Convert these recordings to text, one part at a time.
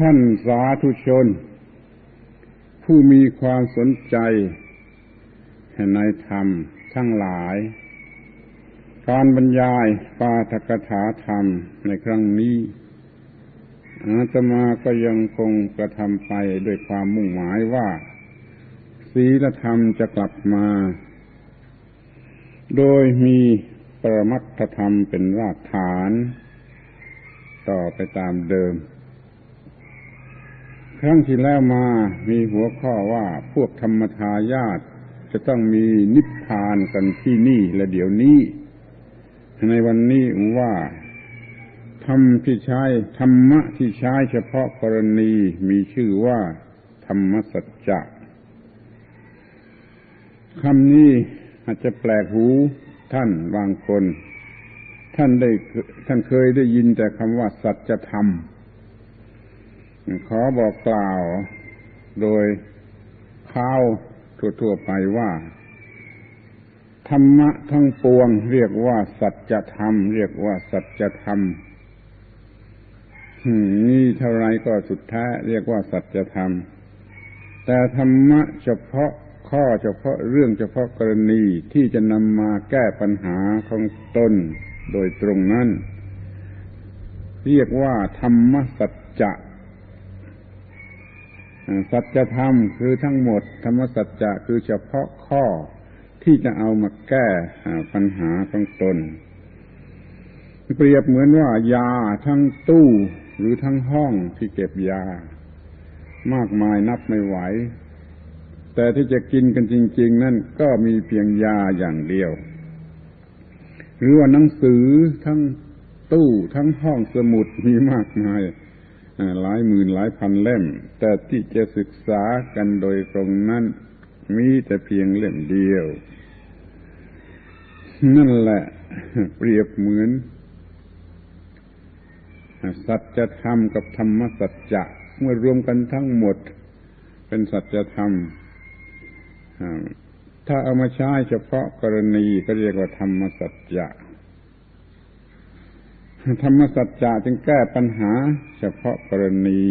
ท่านสาธุชน ผู้มีความสนใจในธรรมทั้งหลาย การบรรยายปาทกถาธรรมในครั้งนี้อาตมาก็ยังคงกระทำไปด้วยความมุ่งหมายว่า ศีลธรรมจะกลับมา โดยมีปรมัตธรรมเป็นรากฐาน ต่อไปตามเดิม ครั้งที่แล้วมามีหัวข้อว่าพวกธรรมทายาทจะต้องมีนิพพานกันที่นี่และเดี๋ยวนี้ ในวันนี้ว่าธรรมที่ใช้ธรรมะที่ใช้เฉพาะกรณีมีชื่อว่า ธรรมสัจจะคำนี้อาจจะแปลกหูท่านบางคน ท่านได้ท่านเคยได้ยินแต่คำว่าสัจธรรม ขอบอกกล่าวโดยข้าวทั่วๆไปว่า ธรรมะทั้งปวง เรียกว่าสัจธรรม เรียกว่าสัจธรรมนี่เท่าไรก็สุดแท้เรียกว่าสัจธรรม แต่ธรรมะเฉพาะข้อเฉพาะเรื่องเฉพาะกรณีที่จะนำมาแก้ปัญหาของตนโดยตรงนั้น เรียกว่าธรรมสัจจะ สัจธรรมคือทั้งหมด ธรรมสัจจะคือเฉพาะข้อที่จะเอามาแก้ปัญหาของตน เปรียบเหมือนว่ายาทั้งตู้หรือทั้งห้องที่เก็บยา มากมายนับไม่ไหว แต่ที่จะกินกันจริง ๆ นั่นก็มีเพียงยาอย่างเดียว หรือว่าหนังสือทั้งตู้ทั้งห้องสมุดมีมากมาย หลายหมื่นหลายพันเล่ม แต่ที่จะศึกษากันโดยตรงนั้น มีแต่เพียงเล่มเดียว นั่นแหละเปรียบเหมือน สัจธรรมกับธรรมสัจจะเมื่อรวมกันทั้งหมด เป็นสัจธรรมถ้าเอามาใช้เฉพาะกรณีก็เรียกว่าธรรมสัจจะ ธรรมสัจจะจึงแก้ปัญหาเฉพาะกรณี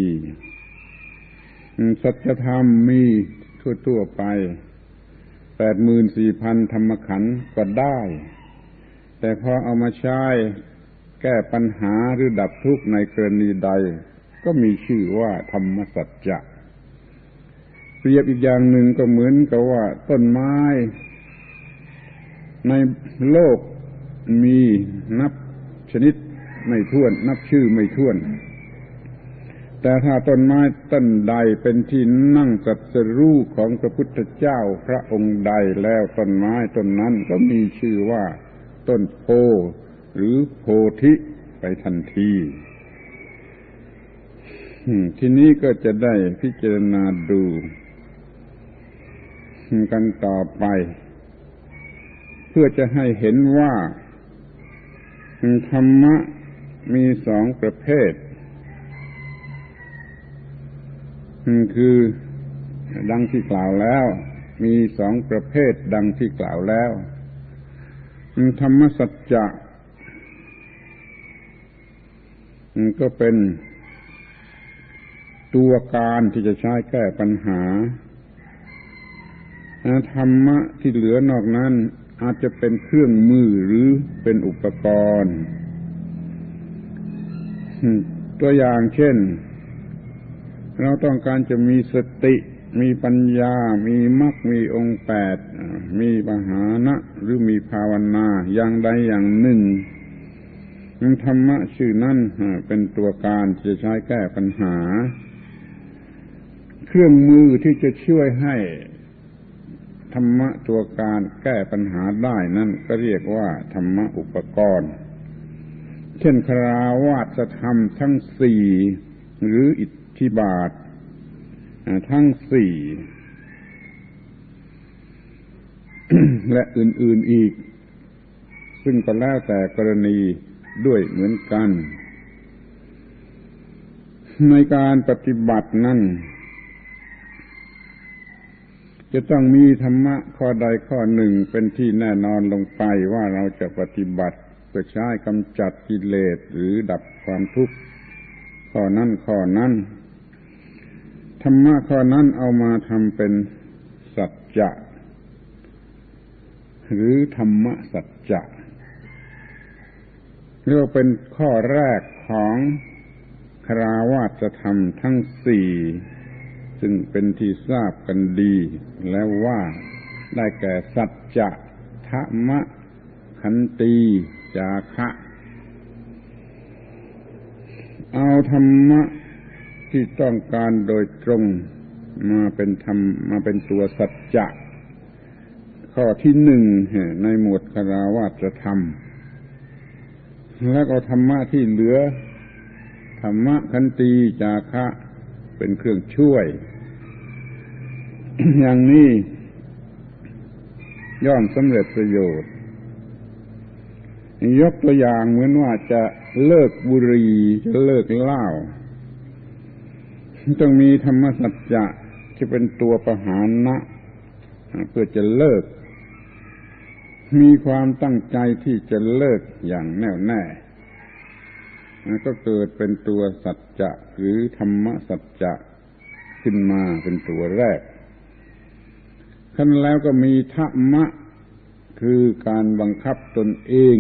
สัจธรรมมีทั่วๆไปแปดหมื่นสี่พันธรรมขันก็ได้ แต่พอเอามาใช้แก้ปัญหาหรือดับทุกข์ในกรณีใด ก็มีชื่อว่าธรรมสัจจะเปรียบอีกอย่างหนึ่งก็เหมือนกับว่าต้นไม้ ในโลกมีนับชนิด ไม่ท้วน นับชื่อไม่ท้วน แต่ถ้าต้นไม้ต้นใดเป็นที่นั่งกัดสรู้ของพระพุทธเจ้าพระองค์ใดแล้วต้นไม้ต้นนั้นก็มีชื่อว่าต้นโพหรือโพธิไปทันทีทีนี้ก็จะได้พิจารณาดูกันต่อไป เพื่อจะให้เห็นว่าธรรมะ มีสองประเภท คือดังที่กล่าวแล้ว มีสองประเภทดังที่กล่าวแล้ว ธรรมสัจจะก็เป็นตัวการที่จะใช้แก้ปัญหา ธรรมะที่เหลือนอกนั้นอาจจะเป็นเครื่องมือหรือเป็นอุปกรณ์ ตัวอย่างเช่น เราต้องการจะมีสติ มีปัญญา มีมรรคมีองค์แปด มีปหานะหรือมีภาวนาอย่างใดอย่างหนึ่งธรรมะชื่อนั้นเป็นตัวการจะใช้แก้ปัญหา เครื่องมือที่จะช่วยให้ธรรมะตัวการแก้ปัญหาได้นั่นก็เรียกว่าธรรมะอุปกรณ์ เช่นคราวาสธรรมทั้งสี่หรืออิทธิบาททั้งสี่และอื่น ๆอีก ซึ่งก็แล้วแต่กรณีด้วยเหมือนกัน ในการปฏิบัตินั้นจะต้องมีธรรมะข้อใดข้อหนึ่งเป็นที่แน่นอนลงไปว่าเราจะปฏิบัติ พื่อใช้กำจัดกิเลสหรือดับความทุกข์ข้อนั้นข้อนั้นธรรมะข้อนั้นเอามาทำเป็นสัจจะหรือธรรมสัจจะเรียกเป็นข้อแรกของคราวาสธรรมทั้งสี่ซึ่งเป็นที่ทราบกันดี แล้วว่าได้แก่สัจจะธรรมะขันตี จาคะ เอาธรรมะที่ต้องการโดยตรงมาเป็นธรรมมาเป็นตัวสัจจะข้อที่หนึ่งในหมวดคาราวาสธรรม แล้วก็ธรรมะที่เหลือ ธรรมะคันตีจาคะ เป็นเครื่องช่วย อย่างนี้ย่อมสำเร็จประโยชน์ ยกตัวอย่างเหมือนว่าจะเลิกบุหรี่จะเลิกเหล้าต้องมีธรรมสัจจะที่เป็นตัวประหารนะเพื่อจะเลิก มีความตั้งใจที่จะเลิกอย่างแน่วแน่ก็เกิดเป็นตัวสัจจะหรือธรรมสัจจะขึ้นมาเป็นตัวแรกขั้นแล้วก็มีธรรมะคือการบังคับตนเอง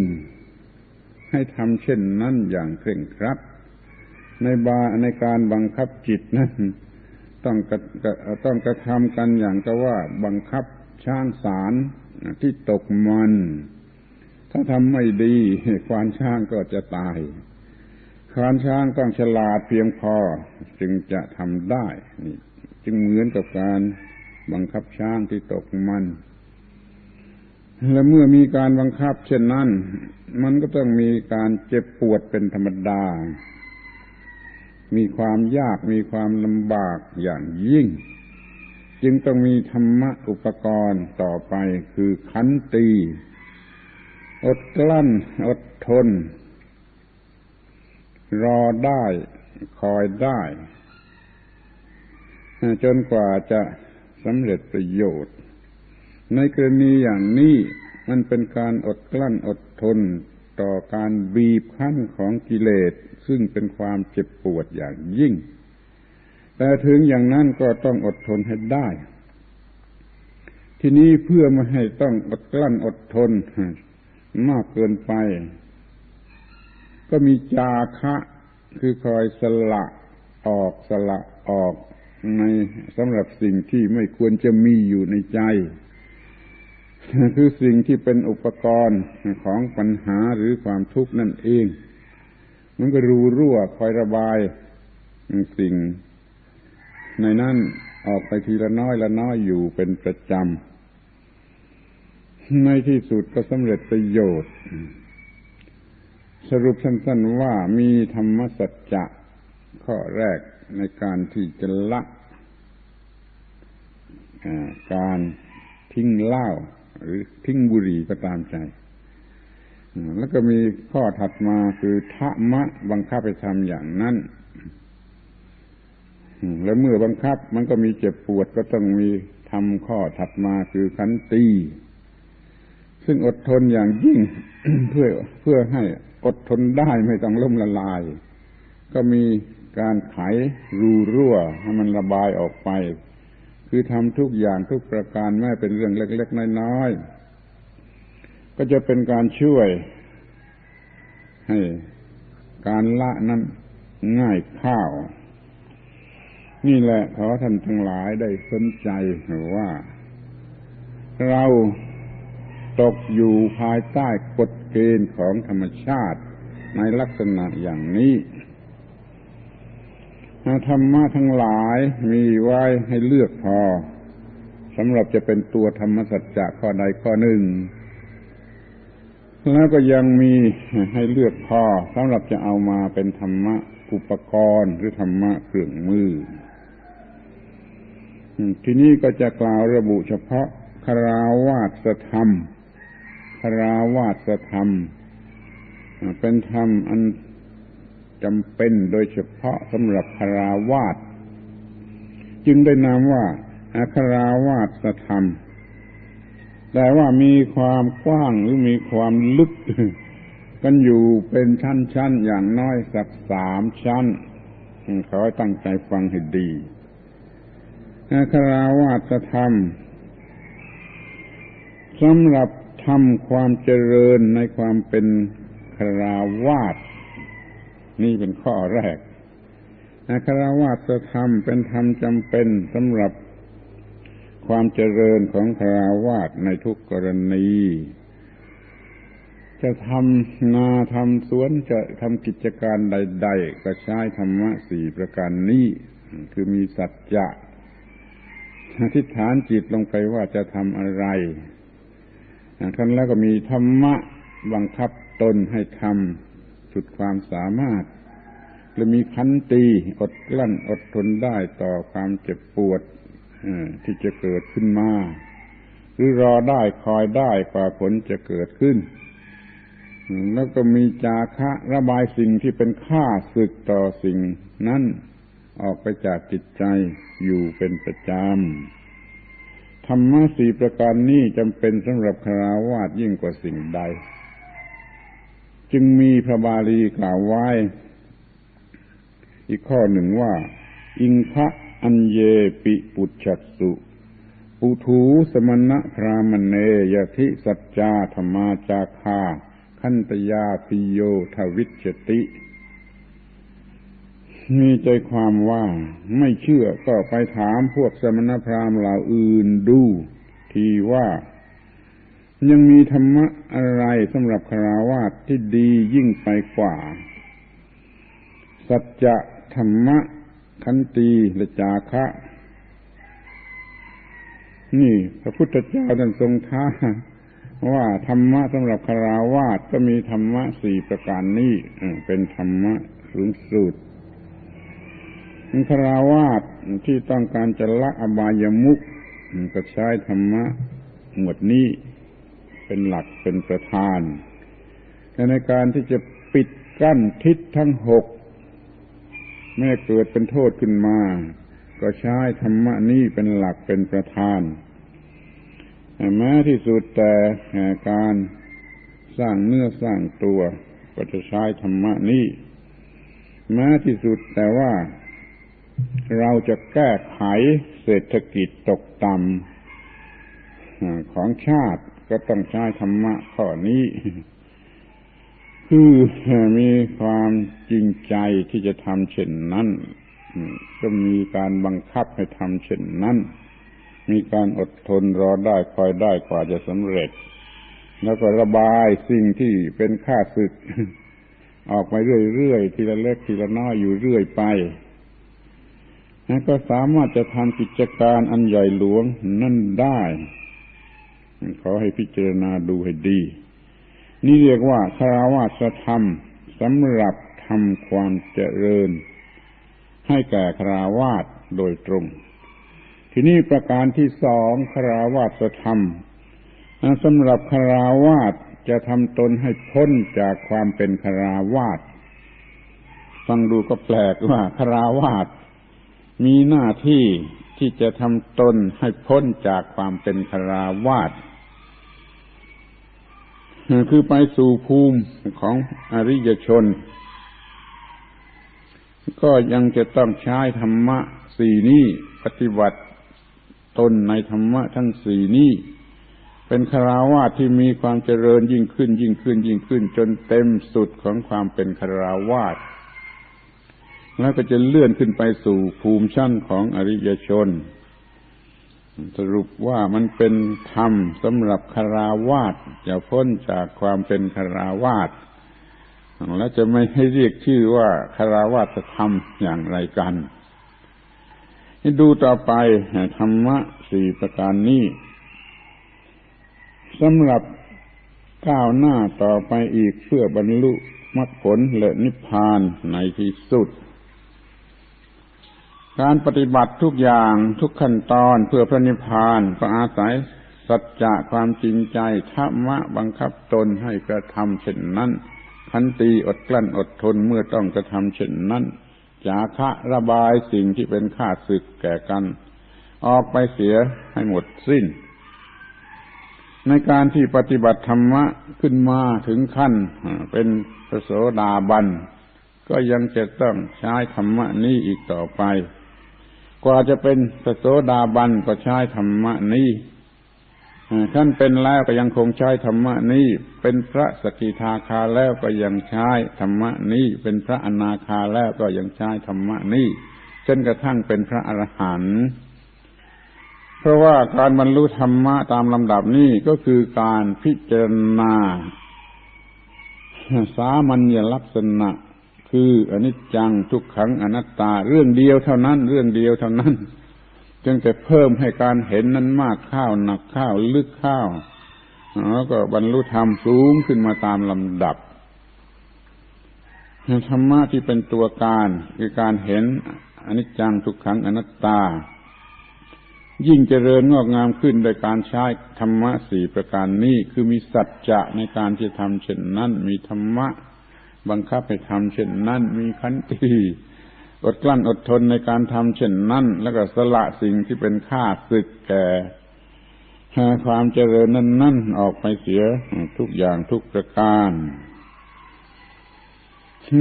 ให้ทำเช่นนั้นอย่างเคร่งครัดในบาในการบังคับจิตนั้นต้องกระต้องกระทำกันอย่างก็ว่าบังคับช้างสารที่ตกมัน ถ้าทำไม่ดีควานช้างก็จะตาย ควานช้างต้องฉลาดเพียงพอจึงจะทำได้นี่จึงเหมือนกับการบังคับช้างที่ตกมัน และเมื่อมีการบังคับ เช่นนั้น มันก็ต้องมีการเจ็บปวดเป็นธรรมดา มีความยากมีความลำบากอย่างยิ่ง จึงต้องมีธรรมะอุปกรณ์ต่อไปคือขันตี อดกลั้น อดทน รอได้คอยได้ จนกว่าจะสำเร็จประโยชน์ ในกรณีอย่างนี้มันเป็นการอดกลั้นอดทนต่อการบีบคั้นของกิเลส ซึ่งเป็นความเจ็บปวดอย่างยิ่ง แต่ถึงอย่างนั้นก็ต้องอดทนให้ได้ ทีนี้เพื่อไม่ให้ต้องอดกลั้นอดทนมากเกินไป ก็มีจาคะคือคอยสละออกสละออกในสำหรับสิ่งที่ไม่ควรจะมีอยู่ในใจ คือสิ่งที่เป็นอุปกรณ์ของปัญหาหรือความทุกข์นั่นเอง มันก็รูรั่วคอยระบายสิ่ง ในนั้นออกไปทีละน้อยละน้อยอยู่เป็นประจำในที่สุดก็สำเร็จประโยชน์ สรุปสั้นๆว่ามีธรรมสัจจะข้อแรกในการที่จะละการทิ้งเหล้า หรือทิ้งบุหรี่ก็ตามใจ แล้วก็มีข้อถัดมาคือธรรมะบังคับไปทำอย่างนั้น แล้วเมื่อบังคับมันก็มีเจ็บปวดก็ต้องมีทำข้อถัดมาคือขันตีซึ่งอดทนอย่างยิ่งเพื่อเพื่อให้อดทนได้ไม่ต้องล่มละลาย ก็มีการไขรูรั่วให้มันระบายออกไป คือทำทุกอย่างทุกประการแม้เป็นเรื่องเล็ก ๆ น้อยๆก็จะเป็นการช่วย ให้การละนั้นง่ายข้าว นี่แหละขอท่านทั้งหลายได้สนใจว่า เราตกอยู่ภายใต้กฎเกณฑ์ของธรรมชาติในลักษณะอย่างนี้ ธรรมะทั้งหลายมีไว้ให้เลือกพอสำหรับจะเป็นตัวธรรมสัจจะข้อใดข้อหนึ่ง แล้วก็ยังมีให้เลือกพอสำหรับจะเอามาเป็นธรรมะอุปกรณ์หรือธรรมะเครื่องมือ ทีนี้ก็จะกล่าวระบุเฉพาะคาราวาสธรรมคาราวาสธรรม เป็นธรรมอัน จำเป็นโดยเฉพาะสำหรับคราวาสจึงได้นามว่าอาคราวาสธรรม แต่ว่ามีความกว้างหรือมีความลึก กันอยู่เป็นชั้นๆอย่างน้อยสักสามชั้นขอให้ตั้งใจฟังให้ดีคราวาสธรรมสำหรับทำความเจริญในความเป็นคราวาส นี่เป็นข้อแรกคารวาสธรรมเป็นธรรมจำเป็นสำหรับความเจริญของคารวาสในทุกกรณี จะทำนาทำสวนจะทำกิจการใด ๆ ก็ใช้ธรรมะสี่ประการนี้ คือมีสัจจะอธิษฐานจิตลงไปว่าจะทำอะไรท่านแล้วก็มีธรรมะบังคับตนให้ทำ สุดความสามารถ และมีขันตีอดกลั้นอดทนได้ต่อความเจ็บปวดที่จะเกิดขึ้นมาหรือรอได้คอยได้กว่าผลจะเกิดขึ้น แล้วก็มีจาคะระบายสิ่งที่เป็นค่าศึกต่อสิ่งนั้นออกไปจากจิตใจอยู่เป็นประจำธรรมะสี่ประการนี้จำเป็นสำหรับคราวาสยิ่งกว่าสิ่งใด จึงมีพระบาลีกล่าวไว้ อีกข้อหนึ่งว่า อิงคะอัญเยปิปุชัสุปุถูสมณะพรามเนยทิสัจจาธรรมาจาคาขันตยาพิโยทวิชติ มีใจความว่าไม่เชื่อก็ไปถามพวกสมณพราหมณ์เหล่าอื่นดู ทีว่า ยังมีธรรมะอะไรสำหรับคราวาสที่ดียิ่งไปกว่า สัจจะธรรมะขันตีและจาคะ นี่พระพุทธเจ้าท่านทรงท้าว่าธรรมะสำหรับคาราวาสก็มีธรรมะสี่ประการนี้เป็นธรรมะสูงสุดคาราวาสที่ต้องการจะละอบายมุกก็ใช้ธรรมะหมวดนี้ เป็นหลักเป็นประธานแต่ในการที่จะปิดกั้นทิศทั้งหกแม่เกิดเป็นโทษขึ้นมา ก็ใช้ธรรมะนี้เป็นหลักเป็นประธานแม้ที่สุดแต่การสร้างเนื้อสร้างตัวก็จะใช้ธรรมะนี้แม้ที่สุดแต่ว่าเราจะแก้ไขเศรษฐกิจตกต่ำของชาติ ก็ต้องใช้ธรรมะข้อนี้ คือมีความจริงใจที่จะทำเช่นนั้นก็มีการบังคับให้ทำเช่นนั้น มีการอดทนรอได้คอยได้กว่าจะสำเร็จ แล้วก็ระบายสิ่งที่เป็นค่าศึก ออกไปเรื่อยๆ ทีละเล็กทีละน้อยอยู่เรื่อยไปก็สามารถจะทำกิจการอันใหญ่หลวงนั่นได้ ขอให้พิจารณาดูให้ดี นี่เรียกว่าคาราวาสธรรมสำหรับทำความเจริญ ให้แก่คาราวาสโดยตรง ทีนี้ประการที่สองคาราวาสธรรมสำหรับคาราวาสจะทำตนให้พ้นจากความเป็นคาราวาสฟังดูก็แปลกว่าคาราวาสมีหน้าที่ที่จะทำตนให้พ้นจากความเป็นคาราวาส คือไปสู่ภูมิของอริยชน ก็ยังจะต้องใช้ธรรมะสี่นี้ปฏิบัติตนในธรรมะทั้งสี่นี้เป็นคาราวาสที่มีความเจริญยิ่งขึ้น ยิ่งขึ้น ยิ่งขึ้น จนเต็มสุดของความเป็นคาราวาสแล้วก็จะเลื่อนขึ้นไปสู่ภูมิชั้นของอริยชน สรุปว่ามันเป็นธรรมสำหรับคาราวาสจะพ้นจากความเป็นคาราวาสและจะไม่ให้เรียกชื่อว่าคาราวาสธรรมอย่างไรกันดูต่อไปธรรมะสี่ประการนี้สำหรับก้าวหน้าต่อไปอีกเพื่อบรรลุมรรคผลและนิพพานในที่สุด การปฏิบัติทุกอย่างทุกขั้นตอนเพื่อพระนิพพานก็อาศัยสัจจะความจริงใจธรรมะบังคับตนให้กระทำเช่นนั้นขันตีอดกลั้นอดทนเมื่อต้องกระทำเช่นนั้นจาคะระบายสิ่งที่เป็นข้าศึกแก่กัน ออกไปเสียให้หมดสิ้น ในการที่ปฏิบัติธรรมะขึ้นมาถึงขั้นเป็นพระโสดาบัน ก็ยังจะต้องใช้ธรรมะนี้อีกต่อไป กว่าจะเป็นพระโสดาบันก็ใช้ธรรมะนี้ท่านเป็นแล้วก็ยังคงใช้ธรรมะนี้ เป็นพระสกิทาคาแล้วก็ยังใช้ธรรมะนี้ เป็นพระอนาคาแล้วก็ยังใช้ธรรมะนี้จนกระทั่งเป็นพระอรหันต์เพราะว่าการบรรลุธรรมะตามลำดับนี้ก็คือการพิจารณา สามัญลักษณะ คืออนิจจังทุกขังอนัตตา เรื่องเดียวเท่านั้น เรื่องเดียวเท่านั้นจึงจะเพิ่มให้การเห็นนั้นมากข้าวหนักข้าวลึกข้าวแล้วก็บรรลุธรรมสูงขึ้นมาตามลำดับธรรมะที่เป็นตัวการคือการเห็นอนิจจังทุกขังอนัตตา ยิ่งเจริญงอกงามขึ้นโดยการใช้ธรรมะสี่ประการนี้คือมีสัจจะในการที่ทำเช่นนั้นมีธรรมะ บังคับให้ทำเช่นนั้น มีขันติอดกลั้นอดทนในการทำเช่นนั้น แล้วก็สละสิ่งที่เป็นค่าศึกแก่ความเจริญนั้นนั่นออกไปเสียทุกอย่างทุกประการ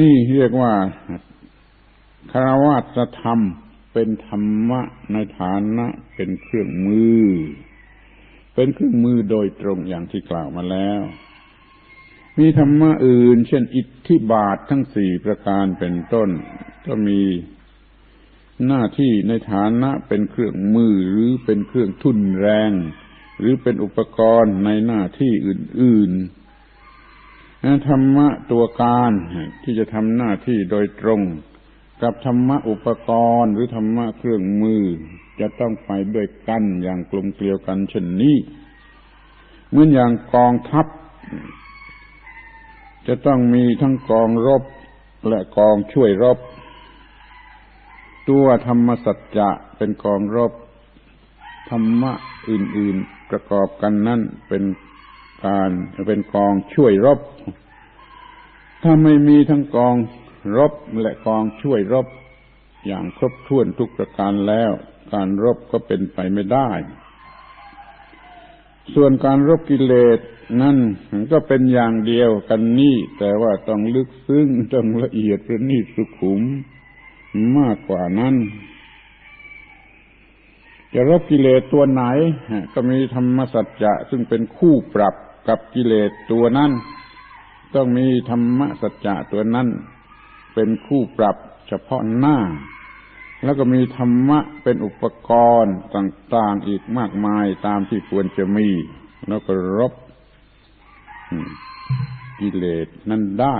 นี่เรียกว่าคารวะธรรมเป็นธรรมะในฐานะเป็นเครื่องมือ เป็นเครื่องมือโดยตรงอย่างที่กล่าวมาแล้ว มีธรรมะอื่น เช่นอิทธิบาททั้งสี่ประการเป็นต้น ก็มีหน้าที่ในฐานะเป็นเครื่องมือหรือเป็นเครื่องทุนแรง หรือเป็นอุปกรณ์ในหน้าที่อื่นๆธรรมะตัวการที่จะทำหน้าที่โดยตรง กับธรรมะอุปกรณ์หรือธรรมะเครื่องมือ จะต้องไปด้วยกันอย่างกลมเกลียวกันเช่นนี้เหมือนอย่างกองทัพ จะต้องมีทั้งกองรบและกองช่วยรบ ตัวธรรมสัจจะเป็นกองรบ ธรรมะอื่น ๆประกอบกันนั่นเป็นการเป็นกองช่วยรบ ถ้าไม่มีทั้งกองรบและกองช่วยรบ อย่างครบถ้วนทุกประการแล้ว การรบก็เป็นไปไม่ได้ ส่วนการรบกิเลสนั่นก็เป็นอย่างเดียวกันนี่ แต่ว่าต้องลึกซึ้งต้องละเอียดประณีตสุขุม มากกว่านั้น จะรบกิเลสตัวไหน ก็มีธรรมสัจจะซึ่งเป็นคู่ปรับกับกิเลสตัวนั้นต้องมีธรรมสัจจะตัวนั้นเป็นคู่ปรับเฉพาะหน้า แล้วก็มีธรรมะเป็นอุปกรณ์ต่างๆอีกมากมายตามที่ควรจะมี แล้วก็รบกิเลสนั้นได้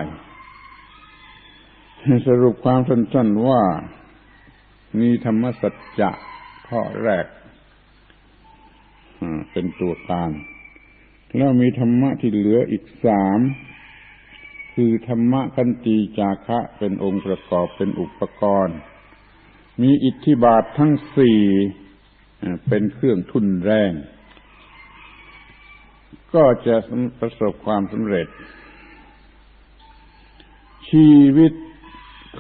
สรุปความสั้นๆว่ามีธรรมสัจจะข้อแรกเป็นตัวการ แล้วมีธรรมะที่เหลืออีกสามคือธรรมะคันตีจาคะเป็นองค์ประกอบเป็นอุปกรณ์ มีอิทธิบาททั้งสี่เป็นเครื่องทุนแรง ก็จะประสบความสำเร็จ ชีวิต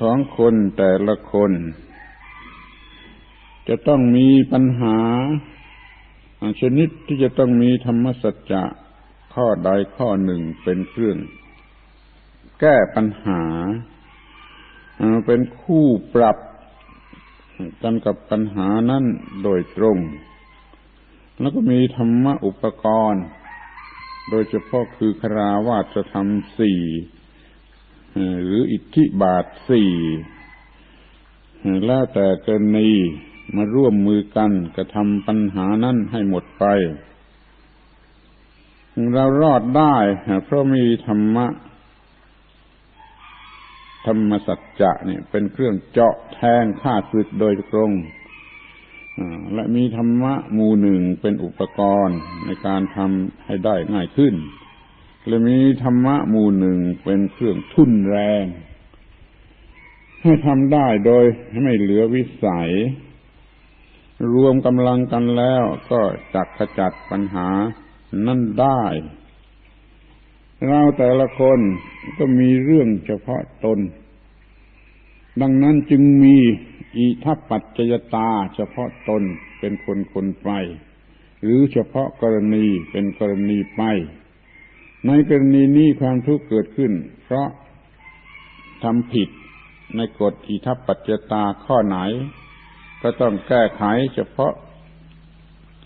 ของคนแต่ละคน จะต้องมีปัญหา ชนิดที่จะต้องมีธรรมสัจจะข้อใดข้อหนึ่งเป็นเครื่อง แก้ปัญหา เป็นคู่ปรับ กันกับปัญหานั้นโดยตรง แล้วก็มีธรรมะอุปกรณ์ โดยเฉพาะคือคราวาสธรรมสี่หรืออิทธิบาทสี่แล้วแต่กรณีมาร่วมมือกันกระทำปัญหานั้นให้หมดไป เรารอดได้เพราะมีธรรมะ ธรรมสัจจะเนี่ยเป็นเครื่องเจาะแทงฆ่าศึกโดยตรงและมีธรรมะมูหนึ่งเป็นอุปกรณ์ในการทำให้ได้ง่ายขึ้น และมีธรรมะมูหนึ่งเป็นเครื่องทุ่นแรง ให้ทำได้โดยไม่เหลือวิสัย รวมกำลังกันแล้วก็จักขจัดปัญหานั่นได้ เราแต่ละคน ก็มีเรื่องเฉพาะตน ดังนั้นจึงมีอิทัปัจจยตาเฉพาะตนเป็นคนคนไป หรือเฉพาะกรณีเป็นกรณีไป ในกรณีนี้ความทุกข์เกิดขึ้น เพราะทำผิดในกฎอิทัปัจจยตาข้อไหน ก็ต้องแก้ไขเฉพาะ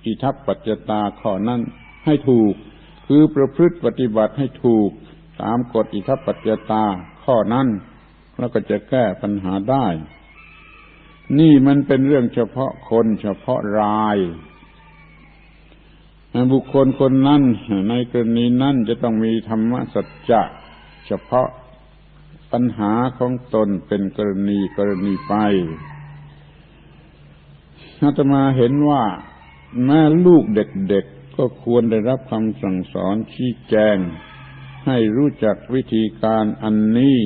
อิทัปัจจยตาข้อนั้นให้ถูกคือประพฤติปฏิบัติให้ถูก ตามกฎอิทัปปัจจตา ข้อนั้นแล้วก็จะแก้ปัญหาได้ นี่มันเป็นเรื่องเฉพาะคนเฉพาะรายบุคคลคนนั้นในกรณีนั้นจะต้องมีธรรมสัจจะเฉพาะปัญหาของตนเป็นกรณีกรณีไปอาตมาเห็นว่า แม่ลูกเด็กๆก็ควรได้รับคำสั่งสอนชี้แจง ให้รู้จักวิธีการอันนี้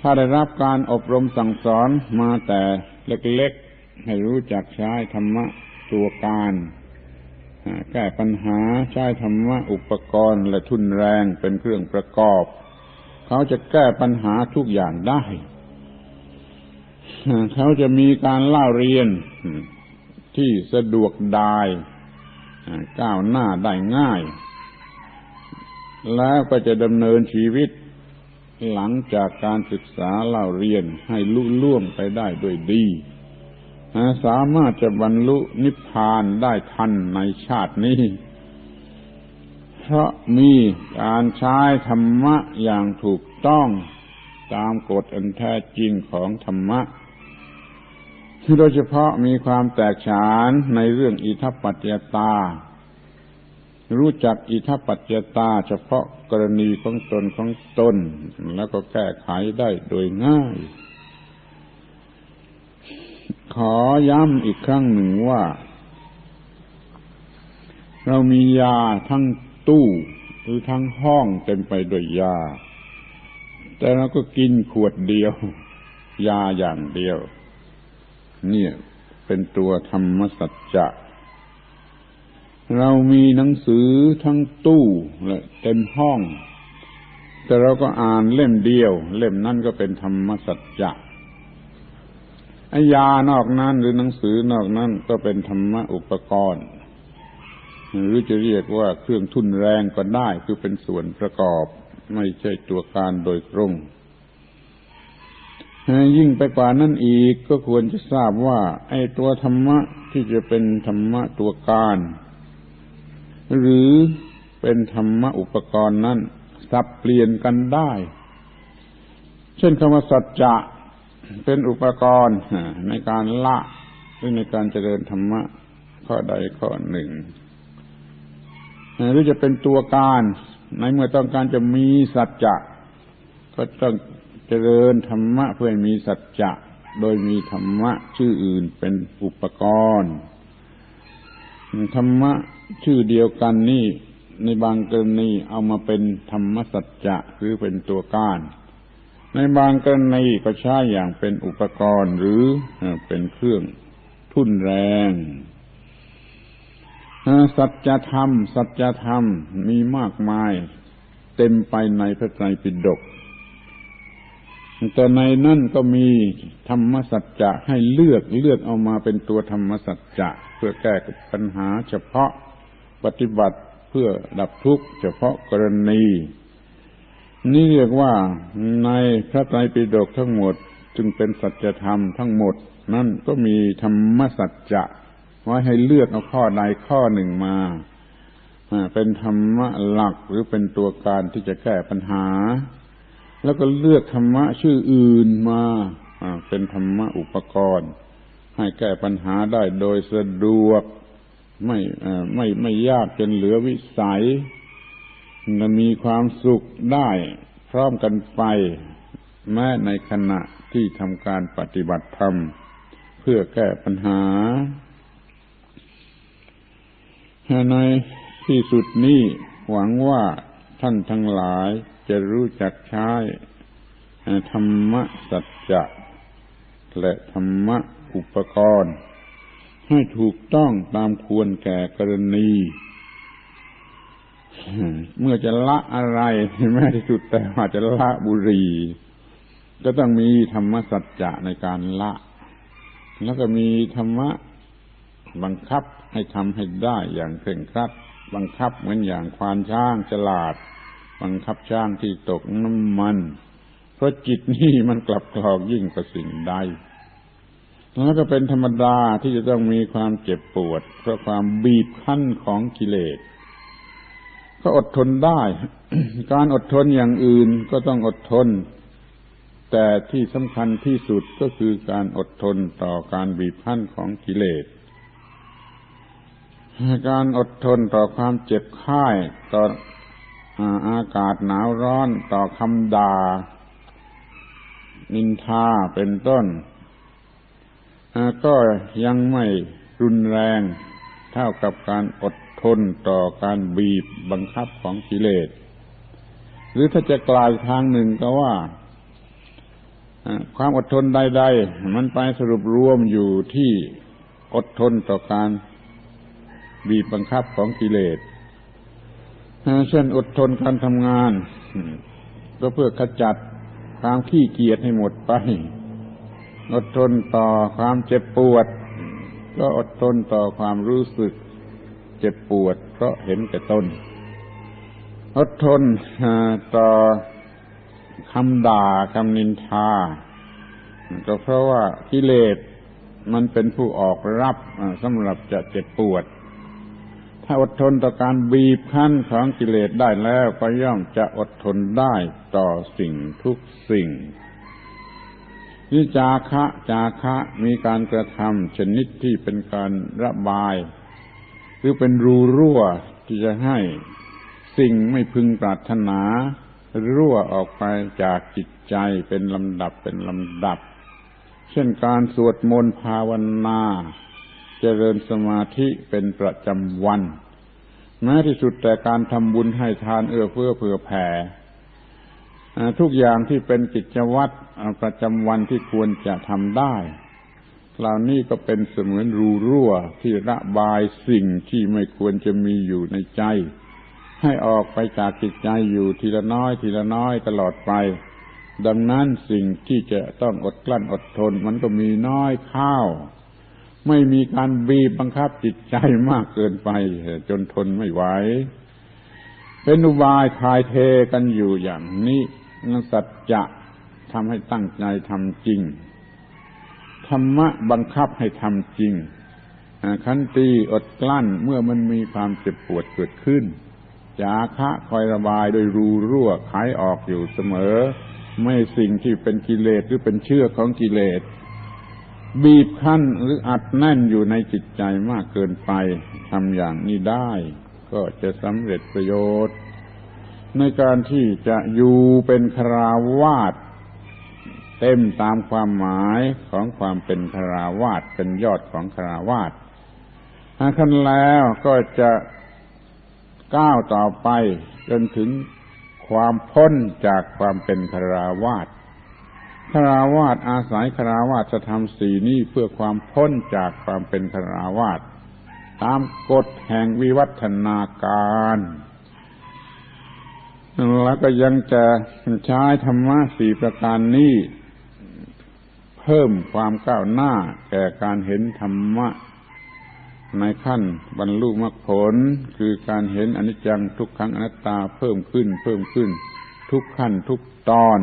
ถ้าได้รับการอบรมสั่งสอนมาแต่เล็กๆ ให้รู้จักใช้ธรรมะตัวการแก้ปัญหาใช้ธรรมะอุปกรณ์และทุนแรงเป็นเครื่องประกอบ เขาจะแก้ปัญหาทุกอย่างได้ เขาจะมีการเล่าเรียนที่สะดวกได้ก้าวหน้าได้ง่าย แล้วก็จะดำเนินชีวิตหลังจากการศึกษาเล่าเรียนให้ลุล่วงไปได้ด้วยดีสามารถจะบรรลุนิพพานได้ทันในชาตินี้ เพราะมีการใช้ธรรมะอย่างถูกต้องตามกฎอันแท้จริงของธรรมะโดยเฉพาะมีความแตกฉานในเรื่องอิทัปปัจจตา รู้จักอิทัปปัจจตาเฉพาะกรณีของตนของตน แล้วก็แก้ไขได้โดยง่าย ขอย้ำอีกครั้งหนึ่งว่า เรามียาทั้งตู้หรือทั้งห้องเต็มไปด้วยยา แต่เราก็กินขวดเดียว ยาอย่างเดียว เนี่ยเป็นตัวธรรมสัจจะ เรามีหนังสือทั้งตู้และเต็มห้อง แต่เราก็อ่านเล่มเดียว เล่มนั่นก็เป็นธรรมสัจจะไอ้ยานอกนั้นหรือหนังสือนอกนั้นก็เป็นธรรมอุปกรณ์ หรือจะเรียกว่าเครื่องทุนแรงก็ได้คือเป็นส่วนประกอบ ไม่ใช่ตัวการโดยตรง ยิ่งไปกว่านั้นอีกก็ควรจะทราบว่า ไอ้ตัวธรรมะที่จะเป็นธรรมะตัวการ หรือเป็นธรรมะอุปกรณ์นั้นสับเปลี่ยนกันได้ เช่นคำว่าสัจจะเป็นอุปกรณ์ในการละหรือในการเจริญธรรมะข้อใดข้อหนึ่งหรือจะเป็นตัวการในเมื่อต้องการจะมีสัจจะก็ต้องเจริญธรรมะเพื่อมีสัจจะ โดยมีธรรมะชื่ออื่นเป็นอุปกรณ์ ธรรมะชื่อเดียวกันนี่ ในบางกรณีเอามาเป็นธรรมสัจจะหรือเป็นตัวการในบางกรณีก็ใช้อย่างเป็นอุปกรณ์หรือเป็นเครื่องทุ่นแรงสัจธรรม สัจธรรมมีมากมาย เต็มไปในพระไตรปิฎก แต่ในนั่นก็มีธรรมสัจจะให้เลือกเลือกเอามาเป็นตัวธรรมสัจจะเพื่อแก้ปัญหาเฉพาะปฏิบัติเพื่อดับทุกข์เฉพาะกรณี นี่เรียกว่าในพระไตรปิฎกทั้งหมดจึงเป็นสัจธรรมทั้งหมด นั่นก็มีธรรมสัจจะไว้ให้เลือกเอาข้อใดข้อหนึ่งมาเป็นธรรมะหลักหรือเป็นตัวการที่จะแก้ปัญหา แล้วก็เลือกธรรมะชื่ออื่นมาเป็นธรรมะอุปกรณ์ ให้แก้ปัญหาได้โดยสะดวก ไม่ไม่ไม่ยากจนเหลือวิสัยมันมีความสุขได้พร้อมกันไป แม้ในขณะที่ทำการปฏิบัติธรรม เพื่อแก้ปัญหาในที่สุดนี้หวังว่าท่านทั้งหลาย จะรู้จักใช้ธรรมะสัจจะและธรรมะอุปกรณ์ ให้ถูกต้องตามควรแก่กรณี เมื่อจะละอะไรแม้ที่สุดแต่ว่าจะละบุรีก็ต้องมีธรรมสัจจะในการละ แล้วก็มีธรรมะบังคับให้ทำให้ได้อย่างเคร่งครัด บังคับเหมือนอย่างควานช้างฉลาด บังคับช้างที่ตกน้ำมัน เพราะจิตนี่มันกลับกรอกยิ่งกว่าสิ่งใดแล้วก็เป็นธรรมดาที่จะต้องมีความเจ็บปวด เพราะความบีบคั้นของกิเลสก็อดทนได้ การอดทนอย่างอื่นก็ต้องอดทน แต่ที่สำคัญที่สุดก็คือการอดทนต่อการบีบคั้นของกิเลส การอดทนต่อความเจ็บไข้ต่อ อากาศหนาวร้อนต่อคำด่า นินทาเป็นต้น ก็ยังไม่รุนแรงเท่ากับการอดทนต่อการบีบบังคับของกิเลส หรือถ้าจะกล่าวทางหนึ่งก็ว่า ความอดทนใด ๆ มันไปสรุปรวมอยู่ที่อดทนต่อการบีบบังคับของกิเลส เช่นอดทนการทำงานก็เพื่อขจัดความขี้เกียจให้หมดไป อดทนต่อความเจ็บปวด ก็อดทนต่อความรู้สึก เจ็บปวดเพราะเห็นแก่ตนอดทนต่อคำด่าคำนินทา ก็เพราะว่ากิเลสมันเป็นผู้ออกรับสำหรับจะเจ็บปวด ถ้าอดทนต่อการบีบคั้นของกิเลสได้แล้วก็ย่อมจะอดทนได้ต่อสิ่งทุกสิ่งนิจาคะจาคะมีการกระทำชนิดที่เป็นการระบาย หรือเป็นรูรั่วที่จะให้สิ่งไม่พึงปรารถนา รั่วออกไปจากจิตใจเป็นลำดับเป็นลำดับ เช่นการสวดมนต์ภาวนา เจริญสมาธิเป็นประจำวัน แม้ที่สุดแต่การทำบุญให้ทานเอื้อเฟื้อเผื่อแผ่ทุกอย่างที่เป็นกิจวัตรประจำวันที่ควรจะทำได้เหล่านี้ก็เป็นเสมือนรูรั่วที่ระบายสิ่งที่ไม่ควรจะมีอยู่ในใจ ให้ออกไปจากจิตใจอยู่ทีละน้อย ทีละน้อยตลอดไป ดังนั้นสิ่งที่จะต้องอดกลั้นอดทนมันก็มีน้อยข้าว ไม่มีการบีบบังคับจิตใจมากเกินไป จนทนไม่ไหวเป็นอุบายคายเทกันอยู่อย่างนี้นันสัจจะทำให้ตั้งใจทำจริง ธรรมะบังคับให้ทำจริงขันตีอดกลั้นเมื่อมันมีความเจ็บปวดเกิดขึ้น จาคะคอยระบายโดยรูรั่วขายออกอยู่เสมอ ไม่สิ่งที่เป็นกิเลสหรือเป็นเชื่อของกิเลส บีบคั้นหรืออัดแน่นอยู่ในจิตใจมากเกินไปทำอย่างนี้ได้ ก็จะสำเร็จประโยชน์ ในการที่จะอยู่เป็นคราวาสเต็มตามความหมายของความเป็นคราวาสเป็นยอดของคราวาสหาขั้นแล้วก็จะก้าวต่อไปจนถึงความพ้นจากความเป็นคราวาส คราวาสอาศัยคราวาสธรรมสี่นี้เพื่อความพ้นจากความเป็นคราวาสตามกฎแห่งวิวัฒนาการ แล้วก็ยังจะใช้ธรรมะสี่ประการนี้ เพิ่มความก้าวหน้าแก่การเห็นธรรมะ ในขั้นบรรลุมรรคผล คือการเห็นอนิจจังทุกขังอนัตตาเพิ่มขึ้นเพิ่มขึ้น ทุกขั้นทุกตอน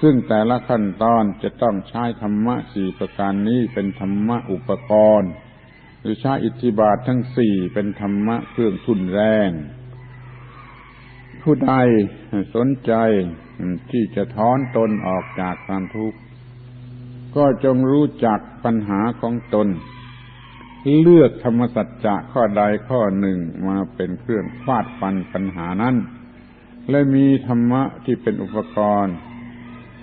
ซึ่งแต่ละขั้นตอนจะต้องใช้ธรรมะสี่ประการนี้เป็นธรรมะอุปกรณ์ หรือใช้อิทธิบาททั้งสี่เป็นธรรมะเครื่องทุนแรง ผู้ใดสนใจที่จะถอนตนออกจากความทุกข์ ก็จงรู้จักปัญหาของตน เลือกธรรมสัจจะข้อใดข้อหนึ่งมาเป็นเครื่องฟาดฟันปัญหานั้น และมีธรรมะที่เป็นอุปกรณ์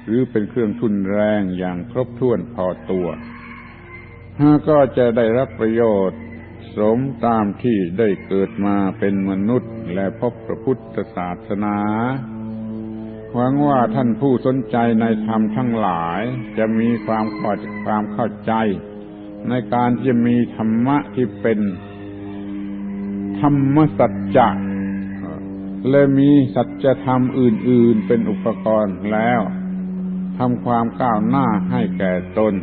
หรือเป็นเครื่องทุนแรงอย่างครบถ้วนพอตัวก็จะได้รับประโยชน์สมตามที่ได้เกิดมาเป็นมนุษย์และพบพระพุทธศาสนา หวังว่าท่านผู้สนใจในธรรมทั้งหลาย จะมีความพอความเข้าใจ ในการจะมีธรรมะที่เป็นธรรมสัจจะและมีสัจธรรมอื่น ๆ เป็นอุปกรณ์แล้ว ทำความก้าวหน้าให้แก่ตน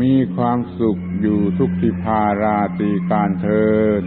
มีความสุขอยู่ทุกทิพาราตีการเทิน